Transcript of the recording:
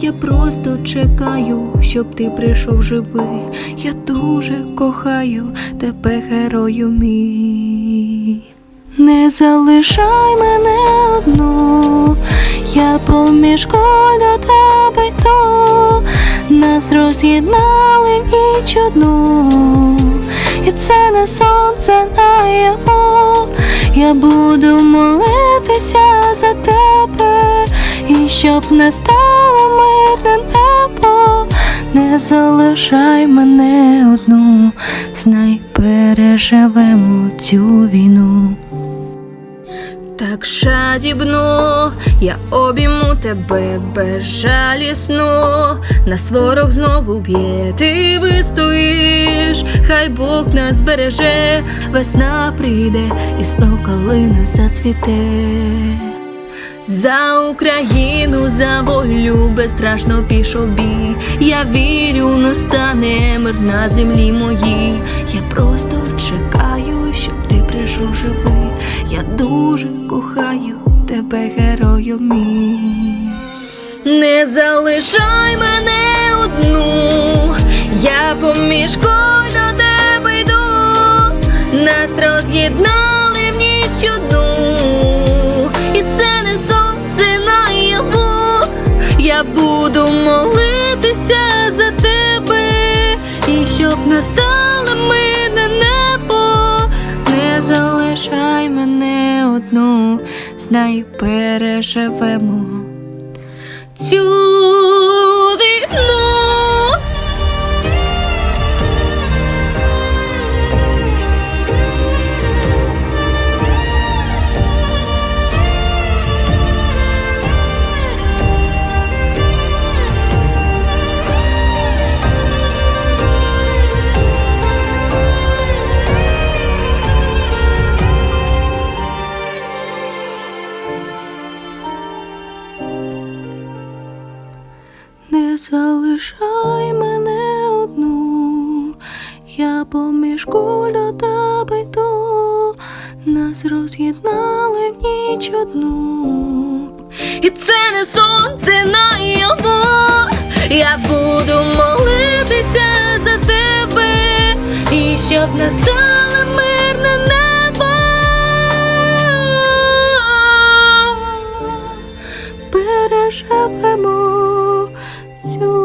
Я просто чекаю, щоб ти прийшов живий. Я дуже кохаю тебе, герою мій. Не залишай мене одну, я поміж коль до тебе йду. Нас роз'єднали ніч одну, і це не сонце наяву. Я буду молитися за тебе, і щоб настало мирне небо, не залишай мене одну, знай переживемо цю війну. Так жадібно я обійму тебе безжалісно, нас ворог знову б'є, ти вистоїш, хай Бог нас береже, весна прийде і знов калина зацвіте. За Україну, за волю безстрашно пішов бій. Я вірю, настане мир на землі моїй. Я просто чекаю, щоб ти прийшов живий. Я дуже кохаю тебе, герою мій. Не залишай мене одну, я поміж до тебе йду, нас роз'єднали в ніч одну, Я буду молитися за тебе, і щоб настало мирне небо, не залишай мене одну, знай переживемо. Цю залишай мене одну, я поміж куль до тебе нас роз'єднали в ніч одну. І це не сонце наяву, я буду молитися за тебе, і щоб настало мирне небо. Переживемо цю